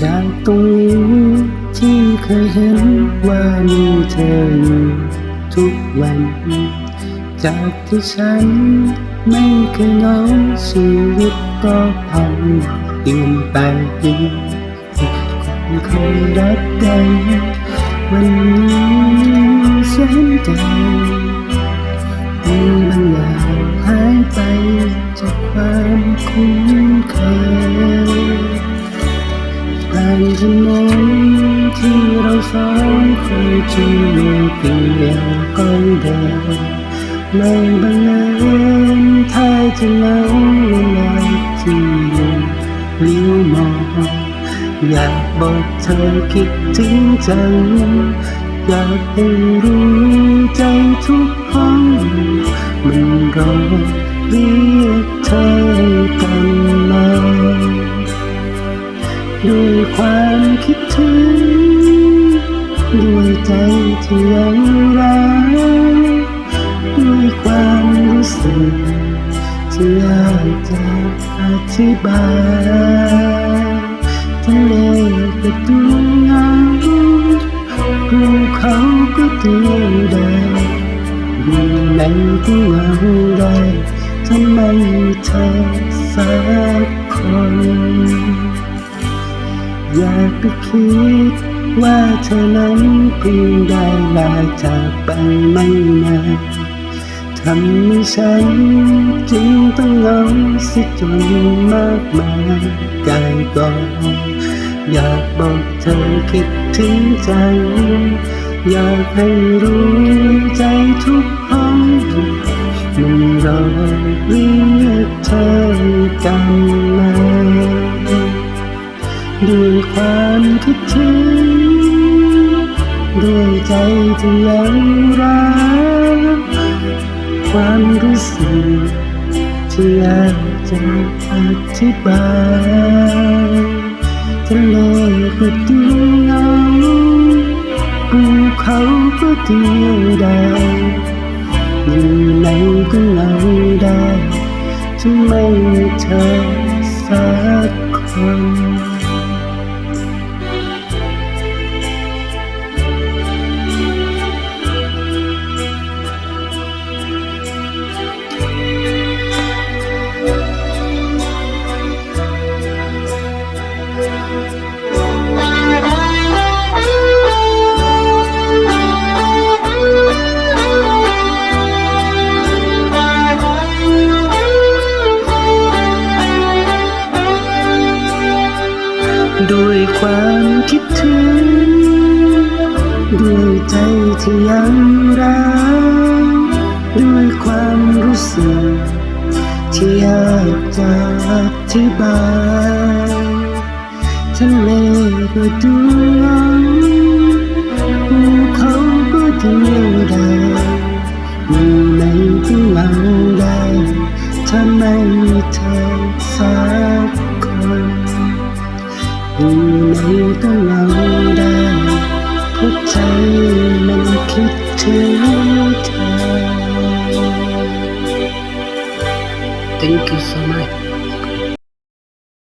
จากตรงนี้ที่เคยเห็นว่ามีเธออยู่ทุกวัน จากที่ฉันไม่เคยเหงาชีวิตก็พังเปลี่ยนไปคนเคยรักกันวันนี้แสนใจมีบางอย่างหายไปจากความคุ้นเคย นถนนที่เราสองเคยจูงเปลี่ยวก้องเดินไม่บังเอิญท้ายจะเหงาเวลาที่ยืนเลี้ยวมองอยากบอกเธอคิดถึงจังอยากให้รู้ใจทุกห้องมันรอเรียกเธอกัน ด้วยความคิดถึง ด้วยใจที่ยังรักด้วยความรู้สึกที่อยากจะอธิบายทะเลก็ดูงาภูเขาก็เดียวดายอยู่ในก็เหงาได้ทำไมเธอสัก ไปคิด ว่าเธอนั้นเพิ่งได้ลาจากไปไม่นานทำให้ฉันจึงต้องเหงาสิจนมากมายกายก่อนอยากบอกเธอคิดถึงใจ อยากให้รู้ใจทุกห้องมันรอเรียกเธอกัน ความคิดถึงด้วยใจที่ยังรักความรู้สึกที่อยากจะอธิบายทะเลก็ดูเงาภูเขาก็เดียวดายอยู่ไหนก็เหงาได้ถ้าไม่มีเธอสัก ด้วยความคิดถึง ด้วยใจที่ยังรักด้วยความรู้สึกที่อยากจะอธิบายทะเลก็ดูเหงภูเขาก็เดียวดาย อยู่ในก็เหงาได้เพราะใจมันคิดถึงเธอ Thank you so much